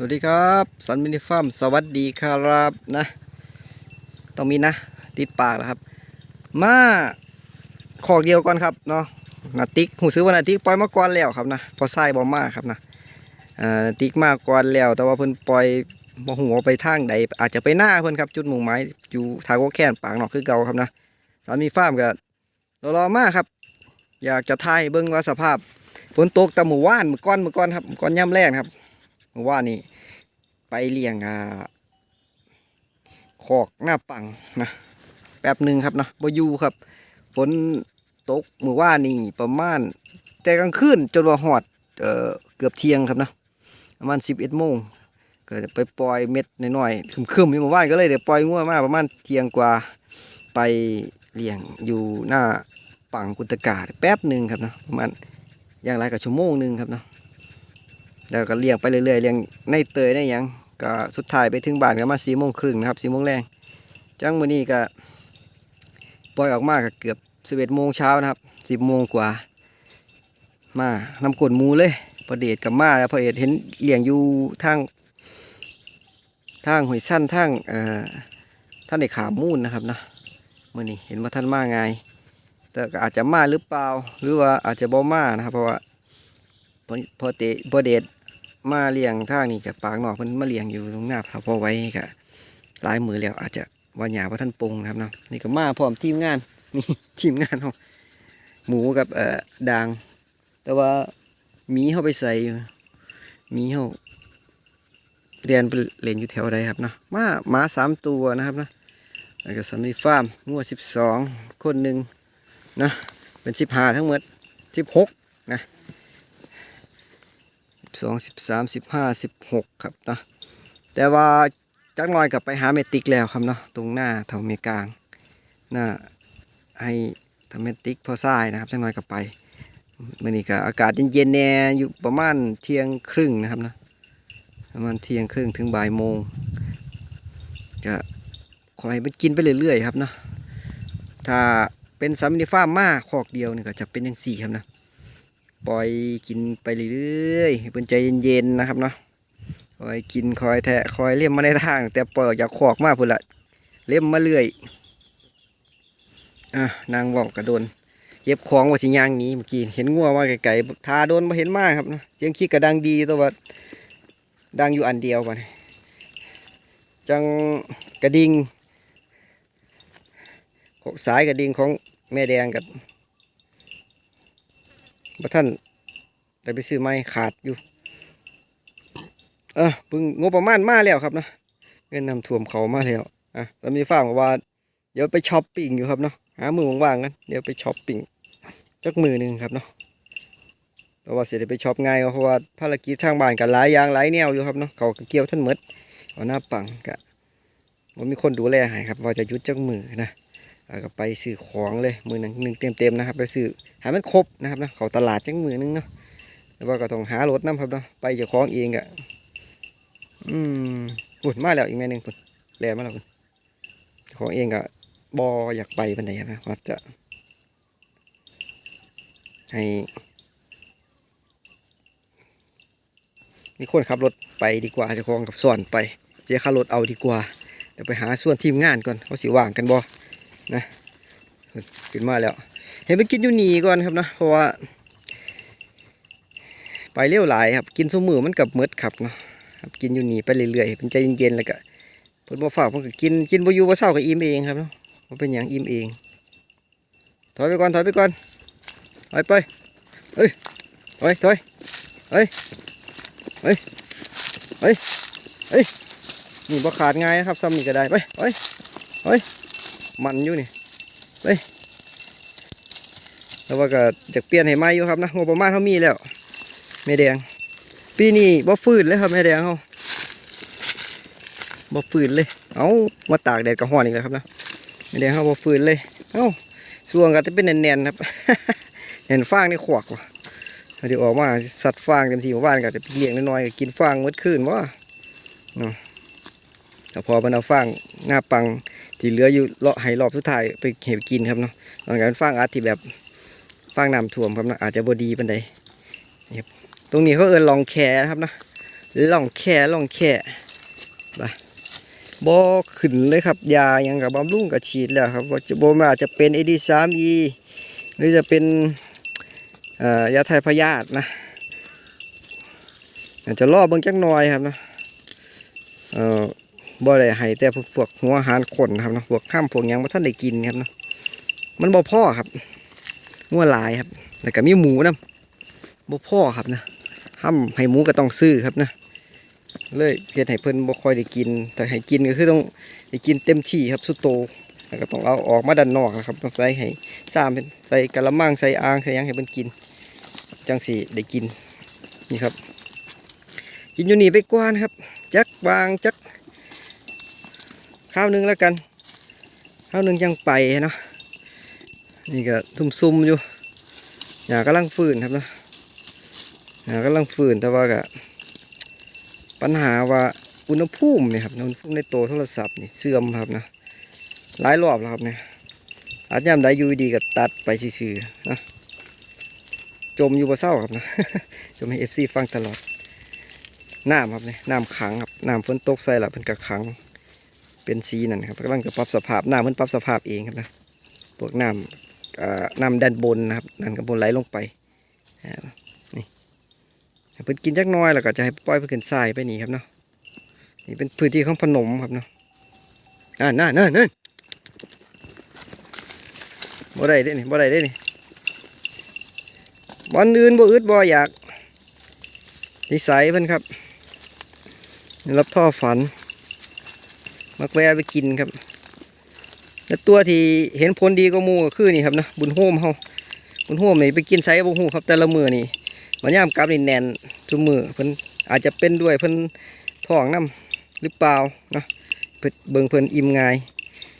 สวัสดีครับสันมินิฟาร์มสวัสดีครับนะ ต้องมีนะ ติดปากแล้วครับ มาขอกเดียวก่อนครับเนาะนาติกหูซื้อวันนาติกปล่อยมาก่อนแล้วครับนะพอไส้บอมาครับนะอ่านาติกมาก่อนแล้ว แต่ว่าเพิ่นปล่อยบ่หัวไปทางใดอาจจะไปหน้าเพิ่นครับจุดมุ่งหมายอยู่ทางโกแคนปากนอกคือเก่าครับนะสันมินิฟาร์มก็รอๆมากครับ อยากจะทายเบิ่งว่าสภาพฝนตกแต่หมู่ว่านเมื่ก้อนเมื่ก้อนครับมื่ก้อนย่ำแรงครับเมื่อว่านี่ ไปเลี้ยงอ่าคอกหน้าปังนะแป๊บหนึ่งครับนะบอยูครับฝนตกเมื่อว่านี่ประมาณ แต่กลางคืนจนว่าหอดเอ่อเกือบเที่ยงครับนะประมาณสิบเอ็ดโมงก็ไปปล่อยเม็ดน้อยๆคึมๆอยู่เมื่อวานก็เลยเดี๋ยวปล่อยงัวมาประมาณเที่ยงกว่าไปเลี้ยงอยู่หน้าปังกุตกาแป๊บหนึ่งครับนะประมาณอย่างไรกับชั่วโมงหนึ่งครับเนาะ แล้วก็เลี้ยงไปเรื่อยๆเลี้ยงในเตยในหยังก็สุดท้ายไปถึงบ้านก็มาสี่โมงครึ่งนะครับสี่โมงแรงจังมือนี้ก็ปล่อยออกมาก็เกือบสิบเอ็ดโมงเช้านะครับสิบโมงกว่า มานำกดมูเลยพอเดชกับมาแล้วพอเดชเห็นเลี้ยงอยู่ทางทางหอยสั้นทางเอ่อท่านในขามูนนะครับนะมื่อนี้เห็นว่าท่านมาไงแต่อาจจะมาหรือเปล่าหรือว่าอาจจะบ่มานะครับเพราะว่าพอพอเตพอเดช มาเลี้ยงทางนี่กับปากนอกเพิ่นมาเลี้ยงอยู่ตรงหน้าพาพอไว้ก็หลายมือแล้วอาจจะว่าหยาว่าท่านปรุงนะครับเนาะนี่ก็มาพร้อมทีมงานนี่ทีมงานเขาหมูกับเอ่อดาง แต่ว่ามีเขาไปใส่อยู่มีเขาเรียนไปเล่นอยู่แถวใดครับเนาะมาหมาสามตัวนะครับนะแล้วก็สามีฟาร์มงัวสิบสองคนหนึ่งนะเป็นสิบห้าทั้งหมดสิบหกนะ สองสิบสามสิบห้าสิบหกครับเนาะแต่ว่าจักหน่อยกลับไปหาเมติกแล้วครับเนาะตรงหน้าแถวเมกลางหน้าให้ทำเมติกพอทรายนะครับจักหน่อยกลับไปมื่อนี้ก็อากาศเย็นๆแน่อยู่ประมาณเที่ยงครึ่งนะครับนะประมาณเที่ยงครึ่งถึงบ่ายโมงก็ขอให้มันกินไปเรื่อยๆครับเนาะถ้าเป็นซัมมินิฟาร์มมาคอกเดียวนี่ก็จะเป็นอย่างสี่ครับนะ ปล่อยกินไปเรื่อยๆเพิ่นใจเย็นๆนะครับเนาะคอยกินคอยแทะคอยเลี่ยมมาในทาง แต่ปล่อยออกจากขอกมากพุ่นละเลี่ยมมาเรื่อยอะนางบอกกระโดนเก็บของว่าสิยางนี้เมื่อกี้เห็นงัวมาไกลๆทาโดนมาเห็นมากครับเนาะเสียงขี้กระดังดีตัวว่าดังอยู่อันเดียวก่อนจังกระดิ่งของสายกระดิ่งของแม่แดงกับ บ่ท่านได้ไปซื้อไม้ขาดอยู่ เออเพิ่งงบประมาณมาแล้วครับเนาะเงินนำท่วมเขามาแล้วอะตอนมีฟาบอกว่า เดี๋ยวไปช้อปปิ้งอยู่ครับเนาะหามือว่างๆกันเดี๋ยวไปช้อปปิ้งจักมือหนึ่งครับเนาะแต่ว่าเสียได้ไปช้อปง่ายเพราะว่าภารกิจทางบ้านกันหลายอย่างหลายแนวอยู่ครับเนาะเขาเกี่ยวท่านหมดเอาหน้าปังกะว่ามีคนดูแลให้ครับ ว่าจะยุดจักมือนะ แล้วก็ไปซื้อของเลยมือหนึ่งหนึ่งเต็มๆนะครับ ไปซื้อหามันครบนะครับนะเขาตลาดจังมือนึงเนาะแล้วก็ต้องหารถน้ำครับเนาะไปเจ้าของเองอะอืมปุ่นมาแล้วอีกแม่หนึ่งปุ่นแลมาแล้วปุ่นเจ้าของเองอะบออยากไปปันไหนนะว่าจะ ให้มีคนขับรถไปดีกว่าจ้าของกับส่วนไป เสียค่ารถเอาดีกว่าเดี๋ยวไปหาส่วนทีมงานก่อนเขาสิว่างกันบอ นะขึ้นมาแล้ว เห็นไปกินอยู่หนีก่อนครับนะเพราะว่า ไปเร็วหลายครับ กินสมือมันกับเมดครับเนาะครับกินอยู่หนีไปเรื่อยๆเป็นใจเย็นๆแล้วก็เพิ่นบ่ฝากเพิ่นก็กินกินบ่อยู่บ่เศร้าก็อิ่มเองครับเนาะบ่เป็นหยังอิ่มเอง ถอยไปก่อนถอยไปก่อนถอยไปเฮ้ยถอยถอยเฮ้ยเฮ้ยเฮ้ยเฮ้ยนี่บ่ขาดง่ายนะครับซ้ำนี่ก็ได้ไปเฮ้ยเฮ้ย มันอยู่นี่เฮ้ยแล้วว่าก็จะเปลี่ยนให้ใหม่อยู่ครับนะงบประมาณเขามีแล้วแม่แดง ปีนี้บ่ฟื้นเลยครับแม่แดงเขาบ่ฟื้นเลย เอามาตากแดดกับห้อนอีกแล้วครับนะแม่แดงเขาบ่ฟื้นเลย เอ้าส่วงก็จะเป็นแน่นๆครับเห็นฟางนี่ขวกว่ะเดี๋ยวออกมาสัตว์ฟางเต็มที่หมู่บ้านก็จะเลี้ยงน้อยๆกินฟางมืดคืนว่าเนาะแต่พอมันเอาฟางหน้าปัง ที่เหลืออยู่เลาะให้รอบสุดท้ายไปเห็บกินครับเนาะตอนการฟางอาร์ตที่แบบฟางน้ำท่วมครับนะอาจจะบดีปันใดนี่ครับตรงนี้เขาเอินลองแคครับนะลองแค่ลองแค่ไปบอขึ้นเลยครับยายังกับบำรุงกับฉีดแล้วครับว่าจะบมาจะเป็น AD3E หรือจะเป็นยาไทยพยาธินะอาจจะรอเบิ่งจักหน่อยครับนะเออ บ่ได้ให้แต่พวกหัวหารคนนะครับนะพวกข้ามพวกยังบ่ท่านได้กินครับนะมันบ่พ่อครับงัวลายครับแล้วก็มีหมูนํบ่พ่อครับนะห้ำให้หมูก็ต้องซื้อครับนะเลยเฮ็ดให้เพิ่นบ่ค่อยได้กิน แต่ให้กินก็คือต้องได้กินเต็มที่ครับสุดโตแล้วก็ต้องเอาออกมาด้านนอกนะครับต้องใส่ให้ซ้ำเป็นใส่กะละมังใส่อ่างใส่ยังให้เพิ่นกิน จังสิได้กินนี่ครับกินอยู่นี่ไปกวนครับ จักวางจัก ข้าวหนึงแล้วกัน ข้าวหนึงยังไปเนาะนี่ก็ทุ่มซุ่มอยู่อย่ากำลังฟื้นครับเนาะอ่ากำลังฝืนแต่ว่าก็ปัญหาว่าอุณหภูมิเนี่ยครับอุณหภูมิในตัวโทรศัพท์นี่เสื่อมครับนะหลายรอบแล้วครับเนี่ยอาจยามได้ยูดีก็ตัดไปซื่อๆนะจมอยู่บ่เศร้าครับนะจมให้เอฟซีฟังตลอดน้ำครับเนี่ยน้ำขังครับน้ำฝนตกใส่ละเป็นกระขัง เป็นสีนั่นครับกำลังจะปรับสภาพน้ำมันปรับสภาพเองครับนะพวกน้ำอ่าน้ำด้านบนนะครับด้านกระบนไหลลงไปอ่เพิ่นกินจักน้อยแล้วก็จะให้ปล่อยเพิ่นขึ้นทรายไปนี่ครับเนาะนี่เป็นพื้นที่ของพนมครับเนาะอ่านั่นนั่นนั่นบ่ได้เด้นี่บ่ได้เด้นี่บอลอื่นบ่อึดบ่อยากนิสัยเพิ่นครับรับท่อฝัน มักแวะไปกินครับ แล้วตัวที่เห็นผลดีก็มูก็คือนี่ครับนะบุญโฮมเฮาบุญโฮมนี่ไปกินไสบ่ฮู้ครับแต่ละมือนี่มันย่ามกลับนี่แน่นทุกมือเพิ่นอาจจะเป็นด้วยเพิ่นท้องน้ำหรือเปล่านะเพิ่นเบิ่งเพิ่นอิ่มง่าย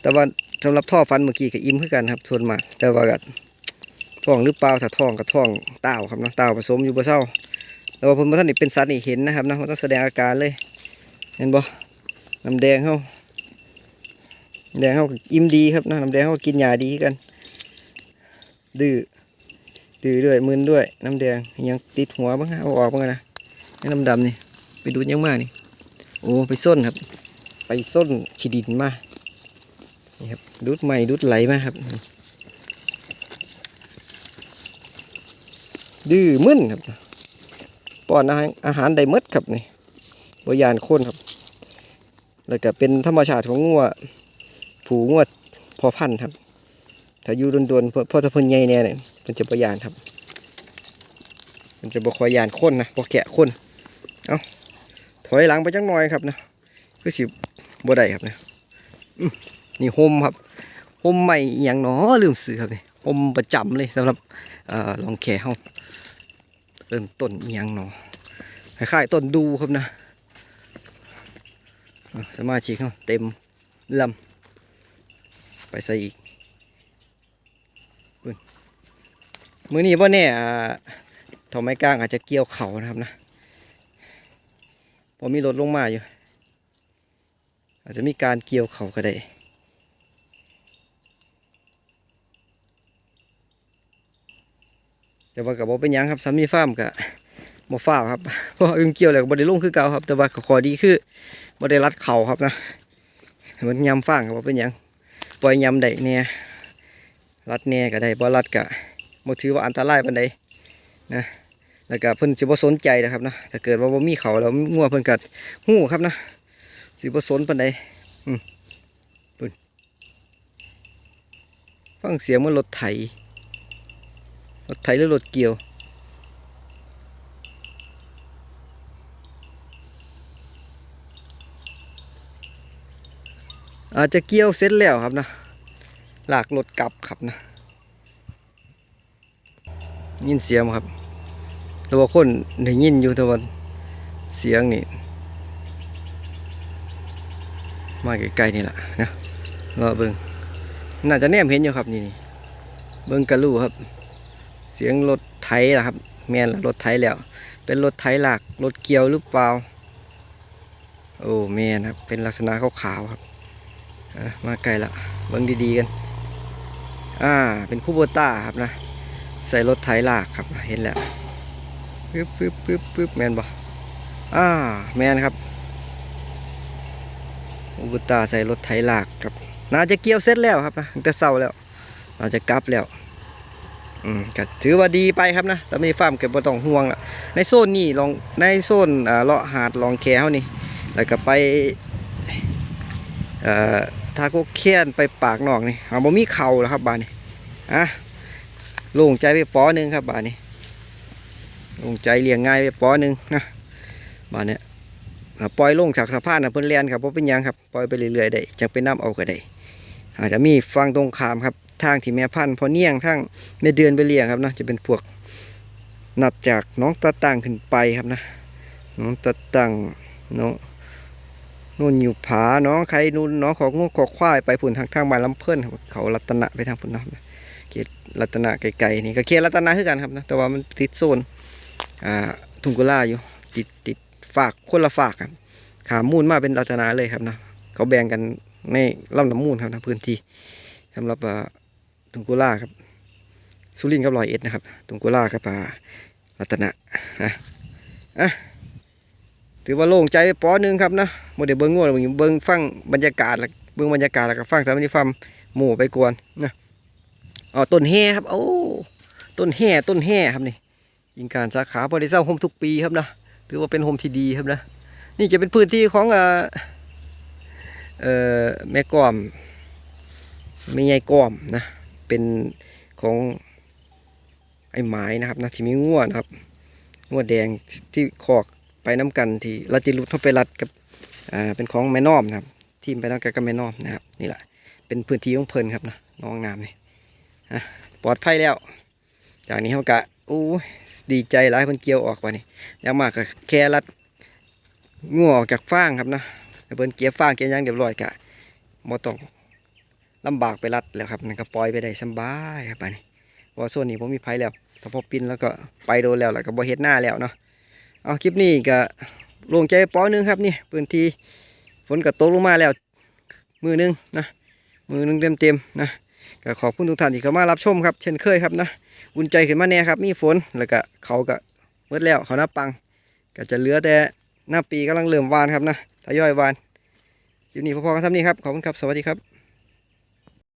แต่ว่าสำหรับท่อฟันเมื่อกี้ก็อิ่มคือกันครับส่วนมากแต่ว่าก็ท้องหรือเปล่าถ้าท้องก็ท้องเต้าครับนะเต้าผสมอยู่บ่เศร้าแต่ว่าเพิ่นบ่ทันได้เป็นสัตว์นี่เห็นนะครับนะมันต้องแสดงอาการเลย เห็นบ่น้ำแดงเฮาน้ำ แดงเฮาก็อิ่มดีครับน้ำแดงเฮาก็กินยาดีกัน ดื้อดื้อด้วยมึนด้วย น้ำแดงยังติดหัวบ้างฮะเอาออกบ้างนะน้ำดำนี่ไปดูยังมากนี่โอ้ไปส้นครับ ไปส้นขีดินมานี่ครับดูดใหม่ดูดไหลมาครับ ดื้อมึนครับป้อนอาหารอาหารได้หมดครับนี่บยานคนครับ แล้วก็เป็นธรรมชาติของงัว ผูงัวพอพันครับ ถ้าอยู่โดนๆเพราะเพราะถ้าเพิ่นใหญ่แน่เนี่ยเพิ่นจะบ่ยานครับ มันจะบ่ค่อยยานคนนะบ่แกะคนเอาถอยหลังไปจักหน่อยครับนะคือสิบ่ได้ครับนะอื้อนี่โฮมครับโฮมใหม่อย่างหนอลืมซื้อครับนี่โฮมประจำเลยสำหรับอลองแขเฮาเริ่มต้นอย่างหนอคล้ายๆต้นดูครับนะสมาชิกเฮาเต็มลำ ไปใส่อีกมือนี้บ่แน่อ่าทอไม้กลางอาจจะเกี่ยวเขานะครับนะพอมีรถลงมาอยู่ อาจจะมีการเกี่ยวเขาก็ได้แต่ว่ากับบ่เป็นยังครับสามีฟาร์มกะบ่ฟ้าครับเพราะอึมเกี่ยวแล้วก็บ่ได้ลงคือเก่าครับ แต่ว่าขอดีคือบ่ได้รัดเข่าครับนะมันยำฟางก็บ่เป็นยัง ปล่อยยำได้เนี่ยรัดแน่ก็ได้บ่รัดก็บ่ถือว่าอันตรายปานใดนะแล้วก็เพิ่นสิบ่สนใจนะครับนะถ้าเกิดว่าบ่มีเขาแล้วงัวเพิ่นก็ฮู้ครับนะสิบ่สนปานใดอืมปุ่นฟังเสียงเหมันรถไถรถไถหรือรถเกี่ยว อาจจะเกี่ยวเสร็จแล้วครับนะหลากรถกลับครับนะยินเสียงครับแต่ว่าคนได้ยินอยู่แต่ว่าเสียงนี่มาใกล้ๆนี่แหละนะรอเบิ่งน่าจะแนมเห็นอยู่ครับนี่นเบิ่งกระลู่ครับ เสียงรถไถล่ะครับ แมนรถไถแล้ว เป็นรถไถหลักรถเกี่ยวหรือเปล่า โอ้แมนครับเป็นลักษณะขาวๆครับ มาใกลละเบิ่งดีๆกัน อ่า เป็นคูโบต้าครับนะ ใส่รถไถลากครับ เห็นแล้วปึ๊บปึ๊บปึ๊บปึ๊บแมนบ่อ่า แมนครับอุบุตาใส่รถไถลากครับ น่าจะเกี่ยวเสร็จแล้วครับนะแต่เช้าแล้ว น่าจะกลับแล้ว อืมก็ถือว่าดีไปครับนะสามีฟาร์มเก็บบ่ต้องห่วงละในโซนนี้ลอง ในโซนอ่าเลาะหาดลองแคเฮานี่ แล้วก็ไป เอ่อ ทาโกเคียนไปปากนอกนี่หาบ่มีเข่าแล้วครับบ้านนี้อะโล่งใจไปปอหนึงครับบ้านนี้โล่งใจเลี้ยงง่ายไปปอหนึงนะบ้านเนี้ยปล่อยลงจากสะพานนะเพิ่นเลียนครับบ่เป็นยังครับปล่อยไปเรื่อยๆได้จังไปนํเอาก็ได้อาจจะมีฟังตรงขามครับทางที่แม่พันธุ์พอเนียงทางแม่เดือนไปเลี้ยงครับเนาะจะเป็นพวกนับจากน้องตาต่างขึ้นไปครับนะน้องตาต่างน้อง นู่นอยู่ผาเน้องใครนู่นเน้องของงูขอควายไปผุนทางทางบ้านลำเพิ่นเขารัตนะไปทางพุ่นเนาะเขตรัตนะไกลๆนี่ก็เขตรัตนะคือกันครับนะแต่ว่ามันติดโซนอ่าทุ่งกุลาอยู่ติดติดฝากคนละฝากครับขามูลมาเป็นรัตนะเลยครับนะเขาแบ่งกันในลำน้ำมูลครับนะพื้นที่สำหรับอ่าทุ่งกุลาครับสุรินทร์กับรอยเอ็ดนะครับทุ่งกุลากับอ่ารัตนะนะอะ ถือว่าโล่งใจไปปอหนึงครับนะโมเดลเบิ้งงัวเบิ่งเบิ้งฟังบรรยากาศแล้วเบิ้งบรรยากาศแล้วก็ฟังสามัญฟาร์มหมู่ไปกวนนะอ๋อต้นแห่ครับโอ้ต้นแห่ต้นแห่ครับนี่ยิงการสาขาบริษัทโฮมทุกปีครับนะถือว่าเป็นโฮมที่ดีครับนะนี่จะเป็นพื้นที่ของเอ่อเอ่อแม่กอมแม่ใหญ่กอมนะเป็นของไอ้หมายนะครับนะที่มีงัวนะครับงัวแดงที่คอก ไปน้ำกันที่ราจะรุดเขาไปรัดกับอ่าเป็นของแม่น้อมนะครับ ทีมไปน้ำกันกับแม่น้อมนะครับนี่แหละเป็นพื้นที่ของเพลินครับนะน้องน้ำนี่อะปลอดภัยแล้ว จากนี้เขากะอู้ดีใจหลายเพิ่นเกี่ยวออกไปนี่ยังมากก็แค่รัดงัวออกจากฟางครับนะให้เพิ่นเกี่ยวฟางเกี่ยวหยังเรียบร้อยกะบ่ต้องลำบากไปรัดแล้วครับนั่นก็ปล่อยไปได้สบายครับไปนี่เพราะว่าโซนนี้ผมมีไผแล้วถ้าพอปินแล้วก็ไปโดนแล้วแล้วก็บ่เฮ็ดหน้าแล้วเนาะ เอาคลิปนี้ก็ลงใจปอหนึงครับนี่พื้นที่ฝนก็ตกลงมาแล้ว มือหนึงนะมือหนึงเต็มเต็มๆนะก็ขอบคุณทุกท่านที่เข้ามารับชมครับเช่นเคยครับนะอุ่นใจขึ้นมาแน่ครับ มีฝนแล้วก็เขาก็เมื่อแล้วเขาหน้าปัง ก็จะเหลือแต่หน้าปีกำลังเริ่มวานครับนะทยอยวานคลิปนี้พอๆกันทำนี้ครับขอบคุณครับสวัสดีครับ